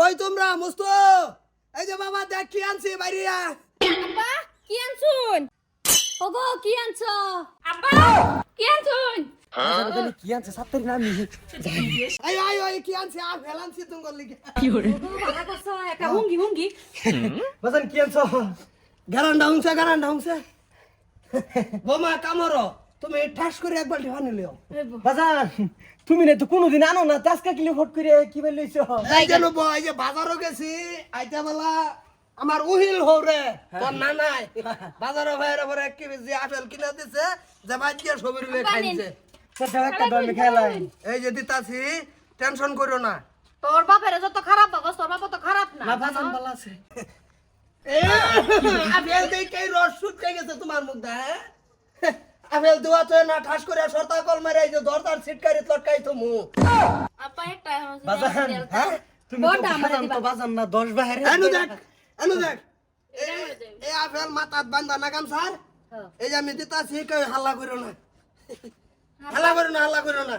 কই তোমরা মুস্তো? এই যে বাবা দেখ কি আনছি বাইরিয়া আব্বা কি আনছুন? ওগো কি আনছ? আব্বা কি আনছুন? কি আনছে? সাত্তর নাম আই আই আই কি আনছি? আ ফেলানছি তোমার লিগে। ভাড়া করছ একটা হুঙ্গি হুঙ্গি বাজান কি আনছো? গারান্ডা হুংছে গারান্ডা হুংছে বোমা কামড়। তুমি ঠাস করে একবার ঢেবানি লিও বাজান তুমি না তো কোনোদিন আনো না তাসকা কিলো ফট করে কি বের লইছো? এই যে নব এই যে বাজারও গেছি আইতা বেলা আমার উহিল হৌরে তোর না নাই বাজারও ভাইয়ের পরে এক কেজি আপেল কিনা দিছে যে বাজিয়ে ছবি লে খাইছে। সেটা একটা দমে খেলাই এই যে দিতাছি টেনশন করো না। তোর বাপের যত খারাপ বাবা তোর বাবা তো খারাপ না। না বাজান আছে। এ, আপেল দেখে রস শুটকে গেছে তোমার মধ্যে হ্যাঁ? আপেল দেওয়া তো না ঠাস করে সরতা কল মেরে এই যে দরদার সিটকারি লটকাই তো মু আপা একটা বাজান হ্যাঁ? তুমি তো বাজান তো বাজান না দশ বাহারে এনু দেখ এনু দেখ। এ- আপেল মাথাত বান্ধা না কাম স্যার? এই যে আমি দিতাছি কেউ হাল্লা করো না। হাল্লা? করো না হাল্লা করো না।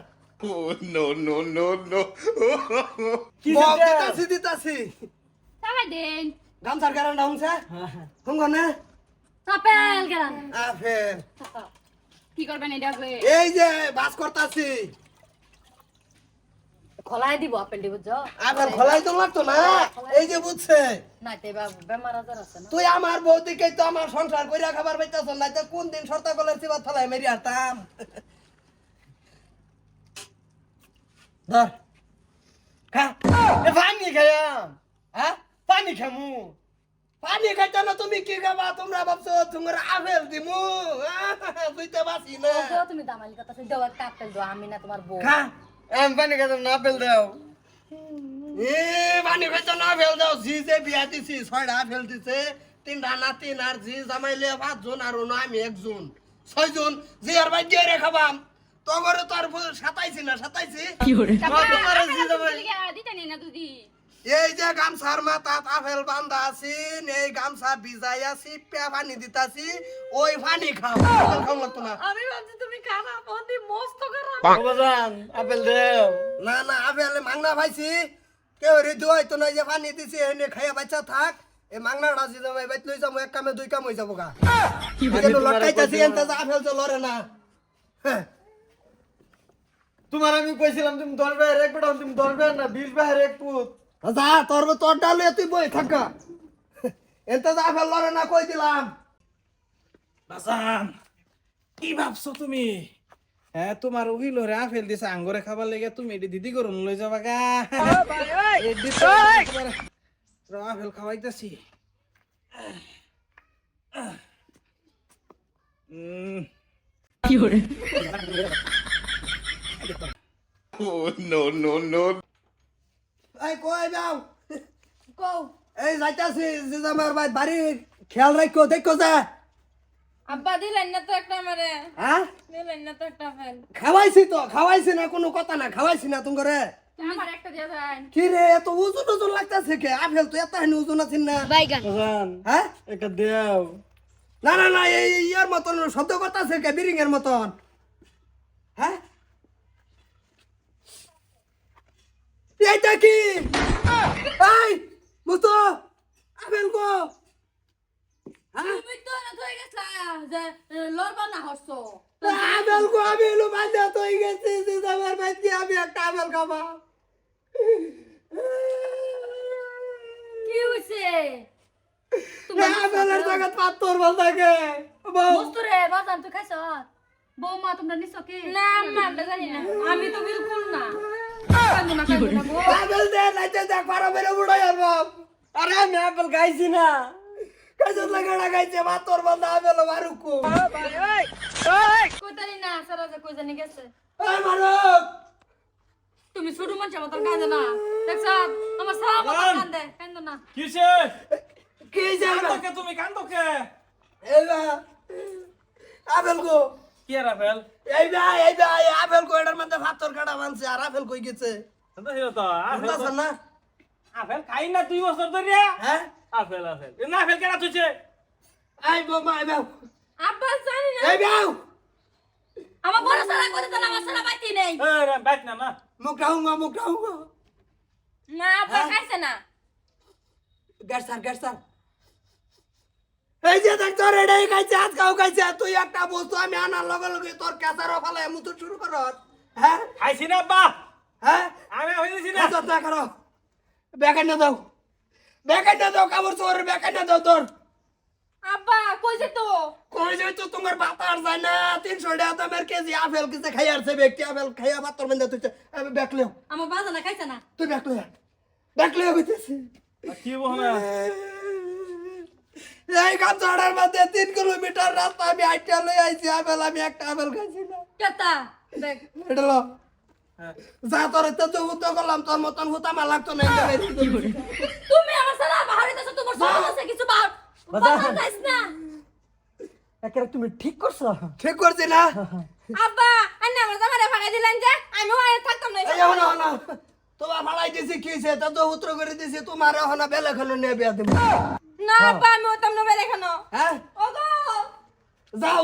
no, no, no, no. কি? দিতাছি? দিতাছি সবাই দেন। গামছার কারণ হংছে? হুঙ্গ না? আপেল গেলাম আপেল। কি করবেন এটা এই যে বাস করতাছি। খলাই দিব আপেল দিব আপেল খোলাই তো লাগতো না? এই যে বুঝছে? না তে বাবু বেমার আজার আছে না? তুই আমার বৌদিকে তো আমার সংসার কইরা খাবার পাইতাছ না তো কোন দিন সর্তা কলের সিবাত ফেলাই মেরি আসতাম ধর। খা। এ পানি খায়াম হ্যাঁ? পানি খামু। পানি খাইতে না তুমি কি খাবা? তোমরা ভাবছ তোমার আপেল দিমু। বুঝতে পারছি না। তুমি দামালি কথা দাও একটা আপেল দাও আমি না তোমার বউ। খা। আমি পানি খাইতাম না আপেল দাও। এ পানি খাইতে না আপেল দাও। জি যে বিয়া দিছি ছয়টা আপেল দিছে। তিনটা নাতিন আর জি জামাইলে পাঁচজন আর অন্য আমি একজন। ছয়জন জি আর বাই দিয়ে খাবাম তগরে তো আর সাতাইছি না সাতাইছি। তোমার জি যাবে দিতে নেই না দুদি এই যে গামছার মাথাত আপেল বান্ধা আছি এই গামছা ভিজাই আছি পে পানি দিতাছি ওই পানি খাও লাগতো না আমি ভাবছি তুমি খারাপ অতি মস্ত খারাপ ও বাজান আপেল দাও না না আপেল মাংনা ভাইছি কেউ রে দুয়াই তো নাই যে পানি দিছি এনে খাইয়া বাচ্চা থাক। এই মাংনাটা যদি আমি বাইত লই যাব এক কামে দুই কাম হয়ে যাব গা এজন্য লটকাইতাছি এনতে যে আপেল তো লড়ে না। হ্যাঁ। তোমার আমি কইছিলাম তুমি দশ বাহারে এক বেটা তুমি দশ না বিশ বাহারে এক পুত। যা তোর তোর ডালে তুই বই থাকা। এনতে যে আপেল লড়ে না কই দিলাম? বাজান কি ভাবছ তুমি? হ্যাঁ তোমার উহিল রে আপেল দিছে আঙ্গুরে খাবার লেগে তুমি এটি দিদি করুন লই যাবা গা। আপেল খাওয়াইতেছি। Um, Oh, no, no, no. এই কও। এই যাইতাছি যে আমার ভাই বাড়ি খেয়াল রাখো দেখো যা। আব্বা দিলেন না তো একটা আমারে? হ্যাঁ? দিলেন না তো একটা আপেল খাওয়াইছি তো খাওয়াইছি না কোনো কথা না খাওয়াইছি না তুমি করে আমার একটা দিয়ে দেন। কি রে এত ওজন ওজন লাগতাছে কে? আপেল তো এত হানি ওজন আছে না। বাইগান হ্যাঁ? একটা দেও। না না না এই ইয়ার মতন শব্দ করতেছে কে বিরিং এর মতন। হ্যাঁ? এইটা কি? এই মুস্তো আপেল গো হ্যাঁ? তো না তুই গেছলা যে লড়বা না গো আমি বাজা তো গেছে যে আমার বাচ্চা আমি একটা আপেল খাবা। কি হইছে? আপেলের জায়গা পাত্তর বল থাকে। বউ। মস্তুরে বাজান তুই খাইছ? বৌমা তোমরা নিছো কি? না আম্মা আমরা জানি না। আমি তো বিলকুল না। আপেল দে নাইতে দেখ পারো বুড়াই আর বাপ আরে আমি আপেল খাইছি না। কাজত লাগাড়া গাইছে পাত্তর বল আপেল মারুকু। কইতারি না সারা যে কই জানি গেছে। এই মারুক! তুমি ছোট মানুষ মতো কান্দে না। দেখছ আমার সারা মতো কান্দে কান্দো না। কিসে কি যাবে কান্দোকে তুমি? কান্দোকে এইবা আপেল গো। কি আর আপেল? এইবা এইবা এই আপেল কো এটার মধ্যে পাত্তর কাটা মানছে আর আপেল কই গেছে? তো তো আপেল তো- না? আপেল খাই না দুই বছর ধরে হ্যাঁ? Apple apple. এ না আপেল কেনা তুইছে এই বোমা এই বাউ। আব্বা জানি না। এই বাউ। আমার বড় সারা করে দেন আমার সারা বাইতি নেই। এ রে বাইক না না। মুখ রাহুঙ্গা মুখ রাহুঙ্গা না আব্বা খাইছে না। গ্যাস স্যার গ্যাস স্যার এই যে দেখ তোর এটাই খাইছে আজ কাউ খাইছে তুই একটা বস্তু আমি আনার লগে লগে তোর ক্যাসারও ফালাই আমি তো শুরু কর। হ্যাঁ? খাইছি না আব্বা। হ্যাঁ? আমি হইছি না। তোর দেখা করো। বেকার না দাও। বেকার না দাও কাপড় চোর বেকার না দাও তোর। আব্বা কই যে তো? কই যাই তো তোমার বাতার যায় না। তিনশো টাকা দামের কেজি আপেল কিসে খাই আসছে ব্যক্তি আপেল খাইয়া বাতর বেঁধে তুই বেকলেও আমার বাজানা খাইছে না? তুই বেকলে বেকলে হইতেছে কি বহনা? এই মধ্যে তিন কিলোমিটার রাস্তা আমি আইটা লই আইছি আপেল আমি একটা আপেল খাইছি না কেতা? দেখ। এটা যা তোর এতে তো করলাম তোর মতন হুতা আমার লাগতো না। তুমি আমার সারা বাহারিতেছো তোমার সব আছে কিছু বাহার। বাজার না। একেবারে তুমি ঠিক করছ? ঠিক করছি না। আব্বা আন্না আমার জামারে ফাগাই দিলেন যে আমি ওয়াই থাকতাম না এই হনা হনা তোমার দিছি কি সে তা তো উত্তর করে দিছি তোমার হনা বেলে খানো নিয়ে বিয়া দেবো। না আব্বা আমি ওতাম না বেলে খানো হ্যাঁ? ওগো! যাও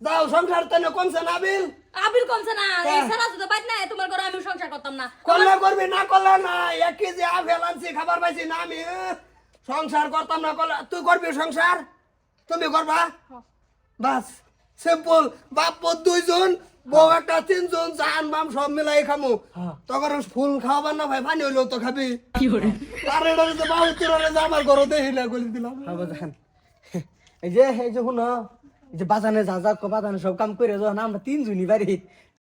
যাও সংসার তেনে কমছে না বিল আবির কমছে না এই হ্যাঁ। সারা তো বাইত না তোমার ঘরে আমি সংসার করতাম না। করলে করবি না করলে না এক কেজি আপেল আনছি খাবার পাইছি না আমি সংসার করতাম না করলে তুই করবি সংসার? তুমি করবা? বাস সিম্পল বাপ দুইজন বউ একটা তিনজন জান বাম সব মিলাই খামু। তখন ফুল খাওয়াবার না ভাই পানি হইলেও তো খাবি। আরে এটা তো বাবু তোরা যে আমার ঘরে দেখি না গলি দিলাম। হ্যাঁ এই যে এই যে শুনো এই যে বাজানে যা যা বাজানে সব কাম করে যখন আমরা তিনজনই বাড়ি।